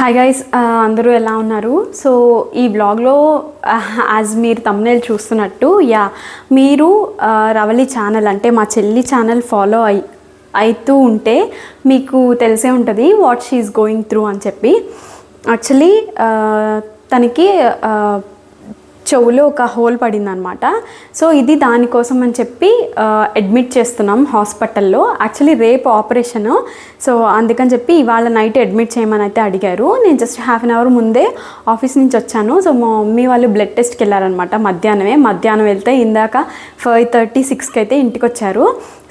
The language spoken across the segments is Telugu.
హాయ్ గైస్ uh, అందరూ ఎలా ఉన్నారు? సో ఈ బ్లాగ్లో యాజ్ uh, మీరు తమ్నేల్ చూస్తున్నట్టు యా మీరు uh, రవలి ఛానల్ అంటే మా చెల్లి ఛానల్ ఫాలో అయి అవుతూ ఉంటే మీకు తెలిసే ఉంటుంది వాట్ షీఈస్ గోయింగ్ త్రూ అని చెప్పి. యాక్చువల్లీ తనకి చెవులో ఒక హోల్ పడింది అనమాట సో ఇది దానికోసం అని చెప్పి అడ్మిట్ చేస్తున్నాం హాస్పిటల్లో. యాక్చువల్లీ రేపు ఆపరేషన్. సో అందుకని చెప్పి ఇవాళ నైట్ అడ్మిట్ చేయమని అయితే అడిగారు. నేను జస్ట్ హాఫ్ అన్ అవర్ ముందే ఆఫీస్ నుంచి వచ్చాను. సో మా మమ్మీ వాళ్ళు బ్లడ్ టెస్ట్కి వెళ్ళారనమాట మధ్యాహ్నమే. మధ్యాహ్నం వెళ్తే ఇందాక ఫైవ్ థర్టీ సిక్స్కి అయితే ఇంటికి వచ్చారు.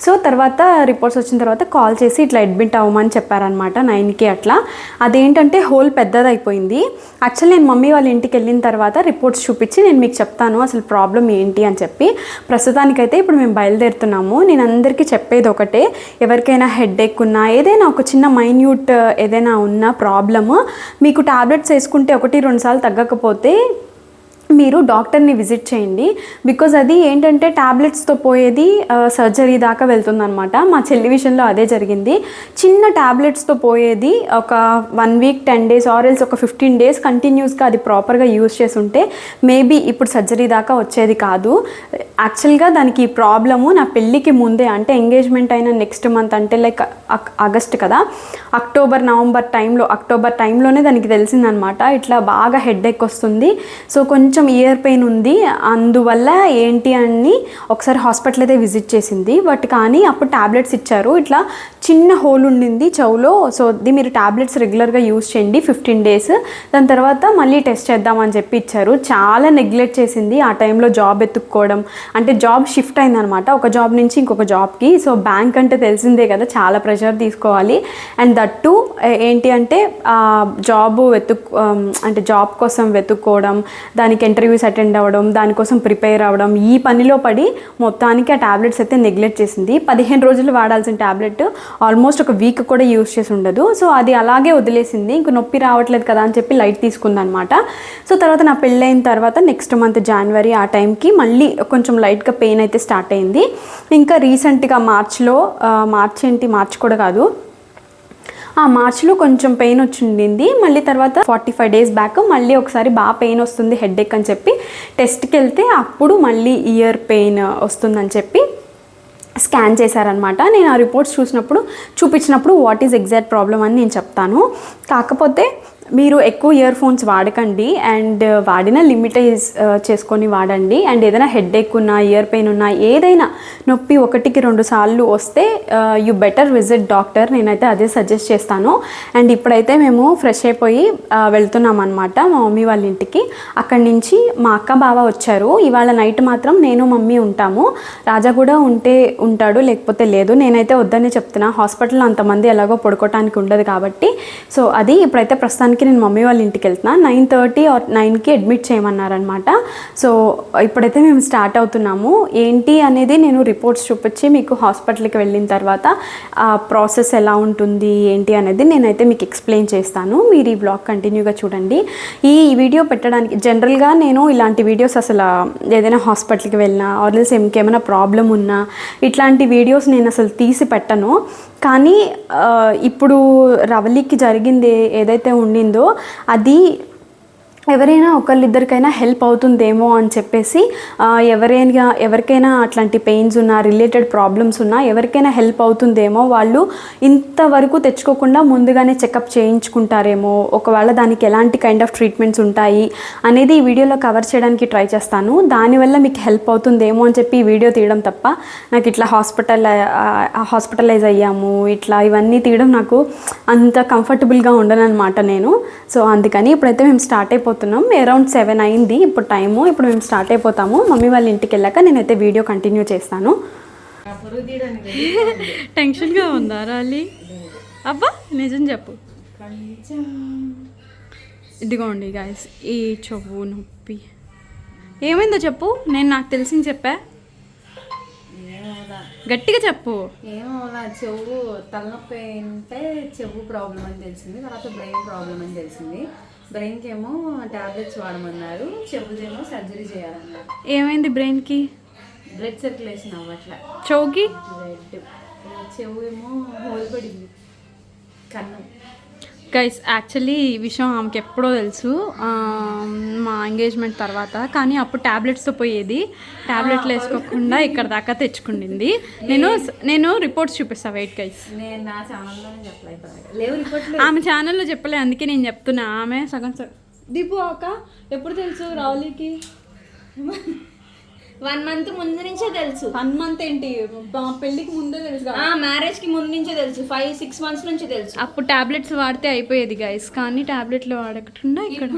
సో తర్వాత రిపోర్ట్స్ వచ్చిన తర్వాత కాల్ చేసి ఇట్లా అడ్మిట్ అవ్వమని చెప్పారనమాట నైన్కి అట్లా. అదేంటంటే హోల్ పెద్దదైపోయింది. యాక్చువల్లీ నేను మమ్మీ వాళ్ళ ఇంటికి వెళ్ళిన తర్వాత రిపోర్ట్స్ చూపించి నేను మీకు చెప్తాను అసలు ప్రాబ్లం ఏంటి అని చెప్పి. ప్రస్తుతానికైతే ఇప్పుడు మేము బయలుదేరుతున్నాము. నేను అందరికీ చెప్పేది ఒకటే ఎవరికైనా హెడ్ ఎక్ ఉన్నా ఏదైనా ఒక చిన్న మైన్యూట్ ఏదైనా ఉన్న ప్రాబ్లము మీకు టాబ్లెట్స్ వేసుకుంటే ఒకటి రెండుసార్లు తగ్గకపోతే మీరు డాక్టర్ని విజిట్ చేయండి. బికాజ్ అది ఏంటంటే ట్యాబ్లెట్స్తో పోయేది సర్జరీ దాకా వెళ్తుందనమాట మా చెల్లి విషయంలో అదే జరిగింది. చిన్న ట్యాబ్లెట్స్తో పోయేది ఒక one week ten days or else ఒక ఫిఫ్టీన్ డేస్ కంటిన్యూస్గా అది ప్రాపర్గా యూజ్ చేసి ఉంటే మేబీ ఇప్పుడు సర్జరీ దాకా వచ్చేది కాదు. యాక్చువల్గా దానికి ప్రాబ్లము నా పెళ్ళికి ముందే అంటే ఎంగేజ్మెంట్ అయిన నెక్స్ట్ మంత్ అంటే లైక్ ఆగస్ట్ కదా అక్టోబర్ నవంబర్ టైంలో అక్టోబర్ టైంలోనే దానికి తెలిసిందనమాట ఇట్లా బాగా హెడ్ ఎక్ వస్తుంది. సో కొంచెం కొంచెం ఇయర్ పెయిన్ ఉంది. అందువల్ల ఏంటి అని ఒకసారి హాస్పిటల్ అయితే విజిట్ చేసింది. బట్ కానీ అప్పుడు టాబ్లెట్స్ ఇచ్చారు. ఇట్లా చిన్న హోల్ ఉండింది చెవులో. సో అది మీరు టాబ్లెట్స్ రెగ్యులర్గా యూస్ చేయండి ఫిఫ్టీన్ డేస్ దాని తర్వాత మళ్ళీ టెస్ట్ చేద్దామని చెప్పి ఇచ్చారు. చాలా నెగ్లెక్ట్ చేసింది. ఆ టైంలో జాబ్ ఎత్తుక్కోవడం. అంటే జాబ్ షిఫ్ట్ అయిందనమాట ఒక జాబ్ నుంచి ఇంకొక జాబ్కి సో బ్యాంక్ అంటే తెలిసిందే కదా. చాలా ప్రెషర్ తీసుకోవాలి. అండ్ దట్టు ఏంటి అంటే జాబ్ వెతుక్ అంటే జాబ్ కోసం వెతుక్కోవడం. దానికి ఇంటర్వ్యూస్ అటెండ్ అవ్వడం దానికోసం ప్రిపేర్ అవ్వడం ఈ పనిలో పడి మొత్తానికి ఆ టాబ్లెట్స్ అయితే నెగ్లెక్ట్ చేసింది. పదిహేను రోజులు వాడాల్సిన టాబ్లెట్ ఆల్మోస్ట్ ఒక వీక్ కూడా యూస్ చేసి ఉండదు. సో అది అలాగే వదిలేసింది. ఇంక నొప్పి రావట్లేదు కదా అని చెప్పి లైట్ తీసుకుందనమాట. సో తర్వాత నా పెళ్ళైన తర్వాత నెక్స్ట్ మంత్ జనవరి ఆ టైంకి మళ్ళీ కొంచెం లైట్గా పెయిన్ అయితే స్టార్ట్ అయింది. ఇంకా రీసెంట్గా మార్చ్లో మార్చ్ ఏంటి? మార్చ్ కూడా కాదు. ఆ మార్చ్లో కొంచెం పెయిన్ వచ్చిండింది. మళ్ళీ తర్వాత ఫార్టీ ఫైవ్ డేస్ బ్యాక్ మళ్ళీ ఒకసారి బాగా పెయిన్ వస్తుంది హెడ్ ఎక్ అని చెప్పి. టెస్ట్కి వెళ్తే అప్పుడు మళ్ళీ ఇయర్ పెయిన్ వస్తుందని చెప్పి స్కాన్ చేశారనమాట నేను ఆ రిపోర్ట్స్ చూసినప్పుడు చూపించినప్పుడు వాట్ ఈజ్ ఎగ్జాక్ట్ ప్రాబ్లం అని నేను చెప్తాను. కాకపోతే మీరు ఎక్కువ ఇయర్ ఫోన్స్ వాడకండి అండ్ uh, వాడిన లిమిటైజ్ uh, చేసుకొని వాడండి. అండ్ ఏదైనా హెడ్ ఎక్ ఉన్నా ఇయర్ పెయిన్ ఉన్నా ఏదైనా నొప్పి ఒకటికి రెండు సార్లు వస్తే యూ బెటర్ విజిట్ డాక్టర్ నేనైతే అదే సజెస్ట్ చేస్తాను. అండ్ ఇప్పుడైతే మేము ఫ్రెష్ అయిపోయి uh, వెళ్తున్నాం అనమాట మా మమ్మీ వాళ్ళ ఇంటికి. అక్కడి నుంచి మా అక్క బావ వచ్చారు. ఇవాళ నైట్ మాత్రం నేను మమ్మీ ఉంటాము. రాజా కూడా ఉంటే ఉంటాడు లేకపోతే లేదు. నేనైతే వద్దనే చెప్తున్నా. హాస్పిటల్లో అంతమంది ఎలాగో పడుకోవటానికి ఉండదు కాబట్టి. సో అది ఇప్పుడైతే ప్రస్తుతానికి నేను మమ్మీ వాళ్ళ ఇంటికి వెళ్తున్నా. నైన్ థర్టీ ఆర్ నైన్కి అడ్మిట్ చేయమన్నారనమాట సో ఇప్పుడైతే మేము స్టార్ట్ అవుతున్నాము. ఏంటి అనేది నేను రిపోర్ట్స్ చూపించి మీకు హాస్పిటల్కి వెళ్ళిన తర్వాత ఆ ప్రాసెస్ ఎలా ఉంటుంది ఏంటి అనేది నేనైతే మీకు ఎక్స్ప్లెయిన్ చేస్తాను. మీరు ఈ బ్లాగ్ కంటిన్యూగా చూడండి. ఈ వీడియో పెట్టడానికి జనరల్గా నేను ఇలాంటి వీడియోస్ అసలు ఏదైనా హాస్పిటల్కి వెళ్ళినా ఆర్ఎల్స్ ఇంకేమైనా ప్రాబ్లం ఉన్నా ఇట్లాంటి వీడియోస్ నేను అసలు తీసి పెట్టను. కానీ ఇప్పుడు రవళికి జరిగింది ఏదైతే ఉండిందో అది ఎవరైనా ఒకళ్ళిద్దరికైనా హెల్ప్ అవుతుందేమో అని చెప్పేసి ఎవరైనా ఎవరికైనా అట్లాంటి పెయిన్స్ ఉన్నా రిలేటెడ్ ప్రాబ్లమ్స్ ఉన్నా ఎవరికైనా హెల్ప్ అవుతుందేమో వాళ్ళు ఇంతవరకు తెచ్చుకోకుండా ముందుగానే చెకప్ చేయించుకుంటారేమో ఒకవేళ దానికి ఎలాంటి కైండ్ ఆఫ్ ట్రీట్మెంట్స్ ఉంటాయి అనేది ఈ వీడియోలో కవర్ చేయడానికి ట్రై చేస్తాను. దానివల్ల మీకు హెల్ప్ అవుతుందేమో అని చెప్పి ఈ వీడియో తీయడం తప్ప నాకు ఇట్లా హాస్పిటల్ హాస్పిటలైజ్ అయ్యాము ఇట్లా ఇవన్నీ తీయడం నాకు అంత కంఫర్టబుల్గా ఉండను అనమాట నేను. సో అందుకని ఇప్పుడైతే మేము స్టార్ట్ అయిపోతున్నాం. అరౌండ్ సెవెన్ అయింది ఇప్పుడు టైము ఇప్పుడు మేము స్టార్ట్ అయిపోతాము. మమ్మీ వాళ్ళ ఇంటికి వెళ్ళాక నేనైతే వీడియో కంటిన్యూ చేస్తాను. టెన్షన్గా ఉందా రాలి? అబ్బా నిజం చెప్పు. ఇదిగోండి గాయస్ ఈ చెవు నొప్పి. ఏమైందో చెప్పు. నేను నాకు తెలిసింది చెప్పా. గట్టిగా చెప్పు. ఏమో నా చెవు తలనొప్పి అంటే చెవు ప్రాబ్లం అని తెలిసింది. తర్వాత బ్రెయిన్ ప్రాబ్లం అని తెలిసింది. బ్రెయిన్కి ఏమో టాబ్లెట్స్ వాడమన్నారు చెవుదేమో సర్జరీ చేయాలన్నారు. ఏమైంది బ్రెయిన్కి? బ్లడ్ సర్క్యులేషన్ అవ్వట్లే. చెవుకి రెడ్ చెవు ఏమో హోల్ పడింది. కన్ను. గైస్ యాక్చువల్లీ ఈ విషయం ఆమెకి ఎప్పుడో తెలుసు మా ఎంగేజ్మెంట్ తర్వాత. కానీ అప్పుడు ట్యాబ్లెట్స్తో పోయేది. ట్యాబ్లెట్లు వేసుకోకుండా ఇక్కడ దాకా తెచ్చుకుండింది. నేను నేను రిపోర్ట్స్ చూపిస్తా వెయిట్ గైస్ ఆమె ఛానల్లో చెప్పలే అందుకే నేను చెప్తున్నా. ఆమె సగం సగం దీపు అక్క ఎప్పుడు తెలుసు రావులీకి? వన్ మంత్ ముందు నుంచే తెలుసు. వన్ మంత్ ఏంటి? మా పెళ్ళికి ముందే తెలుసు మ్యారేజ్కి ముందు నుంచే తెలుసు. ఫైవ్ సిక్స్ మంత్స్ నుంచి తెలుసు. అప్పుడు టాబ్లెట్స్ వాడితే అయిపోయేది గైస్ కానీ టాబ్లెట్లు వాడకుండా ఇక్కడ.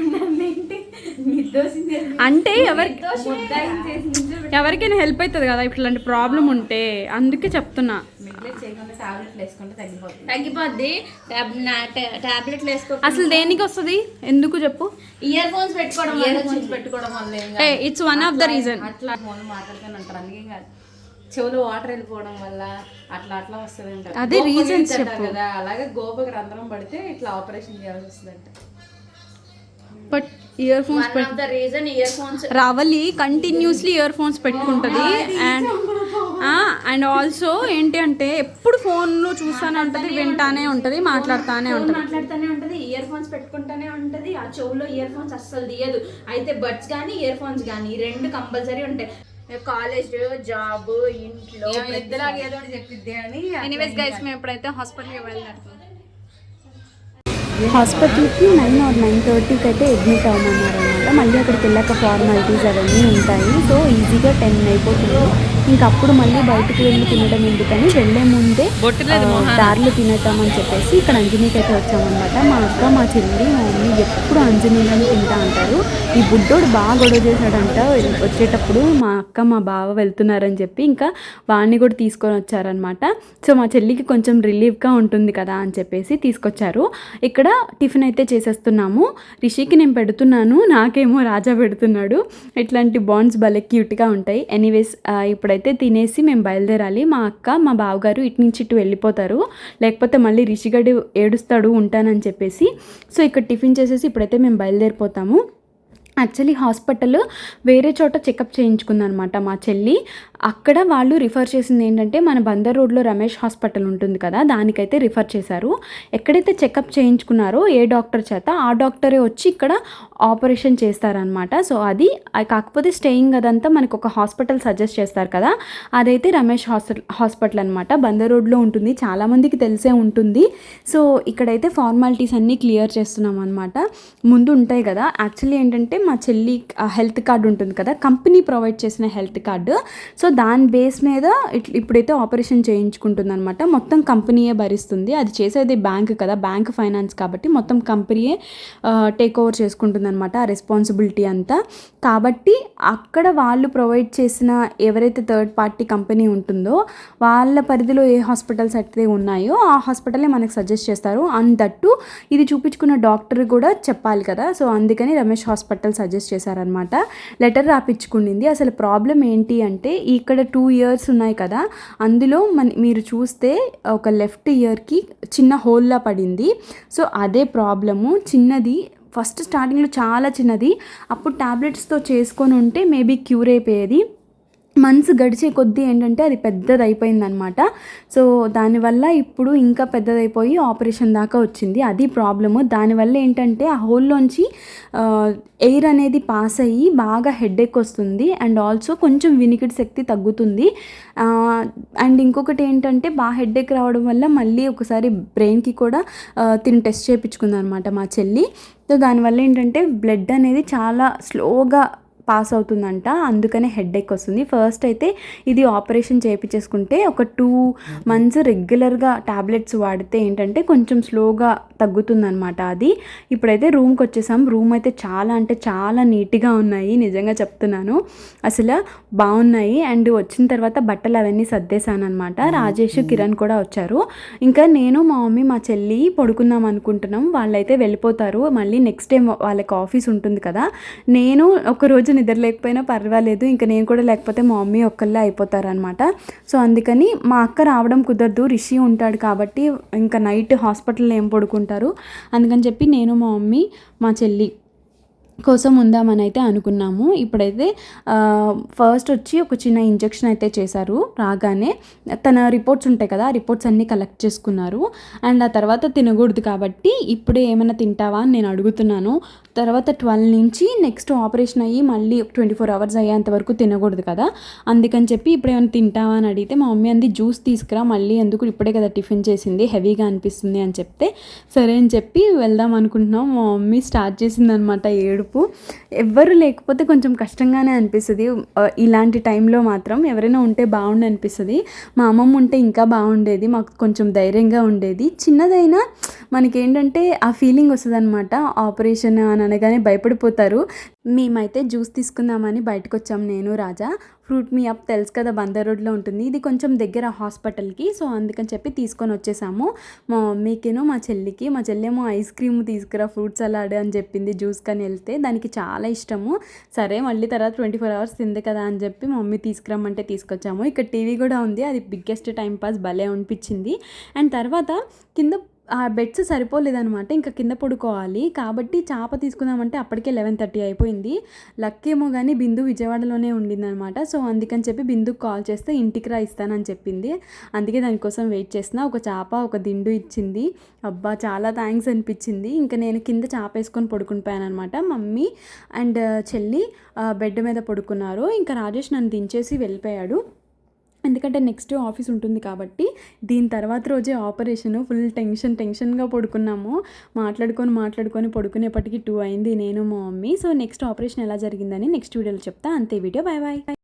అంటే ఎవరి ఎవరికైనా హెల్ప్ అవుతుంది కదా? ఇట్లాంటి ప్రాబ్లం ఉంటే అందుకే చెప్తున్నా. టాబ్లెట్లు వేసుకుంటే తగ్గిపోతుంది. తగ్గిపోద్ది. టాబ్లెట్లు వేసుకో అసలు దేనికి వస్తుంది? ఎందుకు చెప్పు. ఇయర్ ఫోన్స్ పెట్టుకోవడం ఇయర్ ఫోన్స్ పెట్టుకోవడం వల్ల. It's one of the reason అట్లా ఫోన్ మాట్లాడుతూనే ఉంటారు. అందుకే కాదు చెవులో వాటర్ వెళ్ళిపోవడం వల్ల అట్లా అట్లా వస్తుంది అంట అదే చెప్పు. కదా అలాగే గోపకి రంధ్రం పడితే ఇట్లా ఆపరేషన్ చేయాల్సి వస్తుందంట. But earphones one of the reason earphones Ravali continuously earphones పెట్టుకుంటుంది అండ్ అండ్ ఆల్సో ఏంటి అంటే ఎప్పుడు ఫోన్లో చూస్తానే ఉంటుంది వింటానే ఉంటుంది. మాట్లాడుతానే ఉంటుంది. మాట్లాడుతూనే ఉంటది ఇయర్ ఫోన్స్ పెట్టుకుంటానే ఉంటది. ఆ చెవులో ఇయర్ ఫోన్స్ అస్సలు తీయదు అయితే బడ్స్ కానీ ఇయర్ ఫోన్స్ కానీ రెండు కంపల్సరీ ఉంటాయి. కాలేజ్ జాబ్ ఇంట్లో ఇద్దరాగా ఏదో చెప్పిద్ది అని ఎనీవేస్ గైస్ మేము ఎప్పుడైతే హాస్పిటల్కి వెళ్ళినట్టు హాస్పిటల్కి నైన్ ఆర్ నైన్ థర్టీకి అయితే అడ్మిట్ అవ్వమన్నారు అనమాట మళ్ళీ అక్కడికి వెళ్ళాక ఫార్మాలిటీస్ అవన్నీ ఉంటాయి. సో ఈజీగా టెన్ అయిపోతుంది. ఇంకా అప్పుడు మళ్ళీ బయటకు వెళ్ళి తినడం ఎందుకని వెళ్ళే ముందే దారిలో తినేద్దామని చెప్పేసి ఇక్కడ అంజనీకి అయితే వచ్చామన్నమాట. మా అక్క మా చెల్లి మా మమ్మీ ఎప్పుడు అంజనీలని తింటా అంటారు. ఈ బుడ్డోడు బాగా గొడవ చేశాడంట. వచ్చేటప్పుడు మా అక్క మా బావ వెళ్తున్నారని చెప్పి ఇంకా వాడిని కూడా తీసుకొని వచ్చారనమాట సో మా చెల్లికి కొంచెం రిలీఫ్గా ఉంటుంది కదా అని చెప్పేసి తీసుకొచ్చారు. ఇక్కడ టిఫిన్ అయితే చేసేస్తున్నాము. రిషికి నేను పెడుతున్నాను నాకేమో రాజా పెడుతున్నాడు. ఇట్లాంటి బాండ్స్ భలే క్యూట్గా ఉంటాయి. ఎనీవేస్ ఇప్పుడైతే అయితే తినేసి మేము బయలుదేరాలి. మా అక్క మా బావగారు ఇటు నుంచి ఇటు వెళ్ళిపోతారు. లేకపోతే మళ్ళీ రిషిగడి ఏడుస్తాడు ఉంటానని చెప్పేసి. సో ఇక్కడ టిఫిన్ చేసేసి ఇప్పుడైతే మేము బయలుదేరిపోతాము. యాక్చువల్లీ హాస్పిటల్ వేరే చోట చెకప్ చేయించుకుందనమాట మా చెల్లి. అక్కడ వాళ్ళు రిఫర్ చేసింది ఏంటంటే మన బందర్ రోడ్లో రమేష్ హాస్పిటల్ ఉంటుంది కదా దానికైతే రిఫర్ చేశారు. ఎక్కడైతే చెకప్ చేయించుకున్నారో ఏ డాక్టర్ చేత ఆ డాక్టరే వచ్చి ఇక్కడ ఆపరేషన్ చేస్తారనమాట సో అది కాకపోతే స్టేయింగ్ అదంతా మనకు ఒక హాస్పిటల్ సజెస్ట్ చేస్తారు కదా అదైతే రమేష్ హాస్పిటల్ హాస్పిటల్ అనమాట బందర్ రోడ్లో ఉంటుంది చాలామందికి తెలిసే ఉంటుంది. సో ఇక్కడైతే ఫార్మాలిటీస్ అన్నీ క్లియర్ చేస్తున్నాం అనమాట ముందు ఉంటాయి కదా యాక్చువల్లీ ఏంటంటే మా చెల్లి హెల్త్ కార్డు ఉంటుంది కదా కంపెనీ ప్రొవైడ్ చేసిన హెల్త్ కార్డు. సో దాని బేస్ మీద ఇట్- ఇప్పుడైతే ఆపరేషన్ చేయించుకుంటుంది అనమాట మొత్తం కంపెనీయే భరిస్తుంది. అది చేసేది బ్యాంక్ కదా బ్యాంక్ ఫైనాన్స్ కాబట్టి మొత్తం కంపెనీయే టేక్ ఓవర్ చేసుకుంటుంది అనమాట ఆ రెస్పాన్సిబిలిటీ అంతా. కాబట్టి అక్కడ వాళ్ళు ప్రొవైడ్ చేసిన ఎవరైతే థర్డ్ పార్టీ కంపెనీ ఉంటుందో వాళ్ళ పరిధిలో ఏ హాస్పిటల్స్ అయితే ఉన్నాయో ఆ హాస్పిటలే మనకు సజెస్ట్ చేస్తారు. అండ్ దట్టు ఇది చూపించుకున్న డాక్టర్ కూడా చెప్పాలి కదా. సో అందుకని రమేష్ హాస్పిటల్ సజెస్ట్ చేశారనమాట లెటర్ రాపించుకుండింది అసలు ప్రాబ్లం ఏంటి అంటే ఇక్కడ టూ ఇయర్స్ ఉన్నాయి కదా అందులో మన మీరు చూస్తే ఒక లెఫ్ట్ ఇయర్కి చిన్న హోల్లా పడింది. సో అదే ప్రాబ్లము చిన్నది. ఫస్ట్ స్టార్టింగ్లో చాలా చిన్నది. అప్పుడు టాబ్లెట్స్తో చేసుకొని ఉంటే మేబీ క్యూర్ అయిపోయేది. మంత్స్ గడిచే కొద్దీ ఏంటంటే అది పెద్దదైపోయిందనమాట. సో దానివల్ల ఇప్పుడు ఇంకా పెద్దదైపోయి ఆపరేషన్ దాకా వచ్చింది. అది ప్రాబ్లము. దానివల్ల ఏంటంటే ఆ హోల్లోంచి ఎయిర్ అనేది పాస్ అయ్యి బాగా హెడేక్ వస్తుంది. అండ్ ఆల్సో కొంచెం వినికిడి శక్తి తగ్గుతుంది. అండ్ ఇంకొకటి ఏంటంటే బాగా హెడేక్ రావడం వల్ల మళ్ళీ ఒకసారి బ్రెయిన్కి కూడా తిని టెస్ట్ చేయించుకుందనమాట మా చెల్లి. సో దానివల్ల ఏంటంటే బ్లడ్ అనేది చాలా స్లోగా పాస్ అవుతుందంట. అందుకనే హెడేక్ వస్తుంది. ఫస్ట్ అయితే ఇది ఆపరేషన్ చేయించేసుకుంటే ఒక టూ మంత్స్ రెగ్యులర్గా టాబ్లెట్స్ వాడితే ఏంటంటే కొంచెం స్లోగా తగ్గుతుందన్నమాట అది. ఇప్పుడైతే రూమ్కి వచ్చేసాం రూమ్ అయితే చాలా అంటే చాలా నీట్గా ఉన్నాయి. నిజంగా చెప్తున్నాను. అసలు బాగున్నాయి. అండ్ వచ్చిన తర్వాత బట్టలు అవన్నీ సర్దేశాను అనమాట రాజేష్ కిరణ్ కూడా వచ్చారు. ఇంకా నేను మా మమ్మీ మా చెల్లి పడుకుందాం అనుకుంటున్నాం. వాళ్ళైతే వెళ్ళిపోతారు. మళ్ళీ నెక్స్ట్ టైం వాళ్ళకి ఆఫీస్ ఉంటుంది కదా. నేను ఒక రోజు నిద్ర లేకపోయినా పర్వాలేదు. ఇంకా నేను కూడా లేకపోతే మా మమ్మీ ఒక్కళ్ళే అయిపోతారనమాట. సో అందుకని మా అక్క రావడం కుదరదు. రిషి ఉంటాడు కాబట్టి ఇంకా నైట్ హాస్పిటల్లో ఏం పడుకుంటారు? అందుకని చెప్పి నేను మా మమ్మీ మా చెల్లి కోసం ఉందామని అయితే అనుకున్నాము. ఇప్పుడైతే ఫస్ట్ వచ్చి ఒక చిన్న ఇంజెక్షన్ అయితే చేశారు రాగానే. తన రిపోర్ట్స్ ఉంటాయి కదా ఆ రిపోర్ట్స్ అన్నీ కలెక్ట్ చేసుకున్నారు. అండ్ ఆ తర్వాత తినకూడదు కాబట్టి ఇప్పుడే ఏమైనా తింటావా అని నేను అడుగుతున్నాను. తర్వాత ట్వెల్వ్ నుంచి నెక్స్ట్ ఆపరేషన్ అయ్యి మళ్ళీ ట్వంటీ ఫోర్ అవర్స్ అయ్యేంత వరకు తినకూడదు కదా. అందుకని చెప్పి ఇప్పుడు ఏమైనా తింటావా అని అడిగితే మా మమ్మీ అంది జ్యూస్ తీసుకురా మళ్ళీ ఎందుకు ఇప్పుడే కదా టిఫిన్ చేసింది హెవీగా అనిపిస్తుంది అని చెప్తే సరే అని చెప్పి వెళ్దాం అనుకుంటున్నాం. మా మమ్మీ స్టార్ట్ చేసిందనమాట ఏడుపు. ఎవ్వరు లేకపోతే కొంచెం కష్టంగానే అనిపిస్తుంది. ఇలాంటి టైంలో మాత్రం ఎవరైనా ఉంటే బాగుండు అనిపిస్తుంది. మా అమ్మమ్మ ఉంటే ఇంకా బాగుండేది మాకు కొంచెం ధైర్యంగా ఉండేది. చిన్నదైనా మనకేంటంటే ఆ ఫీలింగ్ వస్తుంది అనమాట ఆపరేషన్ అని అనగానే భయపడిపోతారు. మేమైతే జ్యూస్ తీసుకుందామని బయటకు వచ్చాం నేను రాజా. ఫ్రూట్ మీ అప్ తెలుసు కదా బందర్ రోడ్లో ఉంటుంది. ఇది కొంచెం దగ్గర హాస్పిటల్కి సో అందుకని చెప్పి తీసుకొని వచ్చేసాము. మా మమ్మీకిను మా చెల్లికి మా చెల్లేమో ఐస్ క్రీమ్ తీసుకురా ఫ్రూట్ సలాడ్ అని చెప్పింది జ్యూస్ కానీ వెళ్తే. దానికి చాలా ఇష్టము. సరే మళ్ళీ తర్వాత ట్వంటీ ఫోర్ అవర్స్ తింది కదా అని చెప్పి మా మమ్మీ తీసుకురమ్మంటే తీసుకొచ్చాము. ఇక్కడ టీవీ కూడా ఉంది. అది బిగ్గెస్ట్ టైం పాస్ భలే అనిపించింది. అండ్ తర్వాత కింద ఆ బెడ్స్ సరిపోలేదనమాట ఇంకా కింద పడుకోవాలి. కాబట్టి చేప తీసుకుందామంటే అప్పటికే లెవెన్ థర్టీ అయిపోయింది. లక్ ఏమో కానీ బిందు విజయవాడలోనే ఉండిందనమాట సో అందుకని చెప్పి బిందుకు కాల్ చేస్తే ఇంటికి రా ఇస్తానని చెప్పింది. అందుకే దానికోసం వెయిట్ చేసిన ఒక చేప ఒక దిండు ఇచ్చింది. అబ్బా చాలా థ్యాంక్స్ అనిపించింది. ఇంకా నేను కింద చేప వేసుకొని పడుకునిపోయాను అనమాట మమ్మీ అండ్ చెల్లి బెడ్ మీద పడుకున్నారు. ఇంకా రాజేష్ నన్ను దించేసి వెళ్ళిపోయాడు. ఎందుకంటే నెక్స్ట్ ఆఫీస్ ఉంటుంది కాబట్టి దీని తర్వాత రోజే ఆపరేషన్ ఫుల్ టెన్షన్ టెన్షన్గా పడుకున్నాము. మాట్లాడుకొని మాట్లాడుకొని పడుకునేప్పటికి టూ అయింది నేను మా మమ్మీ. సో నెక్స్ట్ ఆపరేషన్ ఎలా జరిగిందని నెక్స్ట్ వీడియోలో చెప్తా. అంతే వీడియో బాయ్ బాయ్